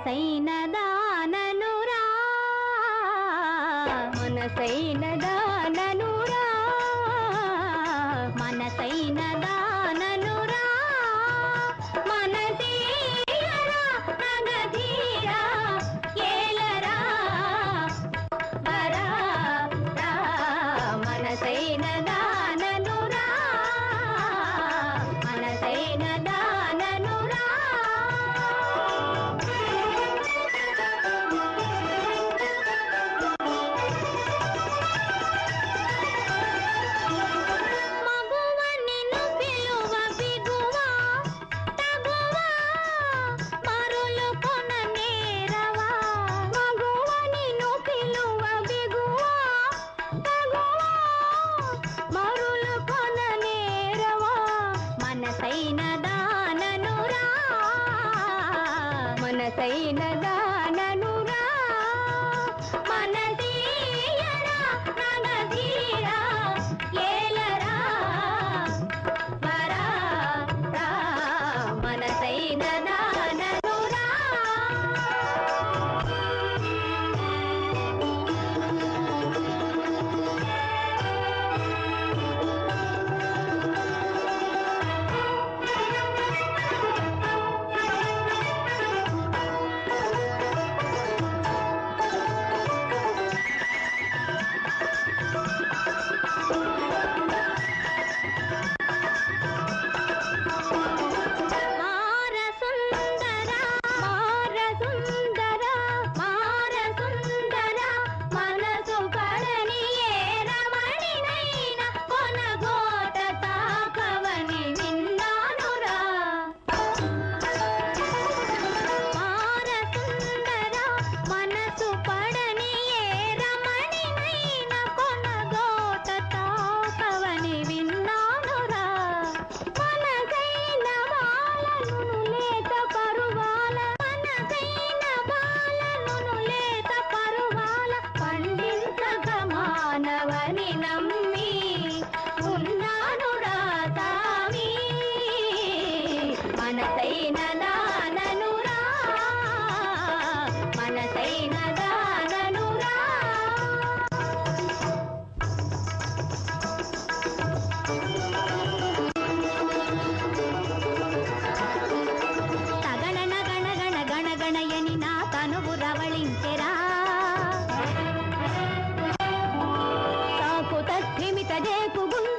మనసైన దాననురా. మనసైన దాననురా. మనసైన దా நசை நல మానవని నమ్మి அதே புகும்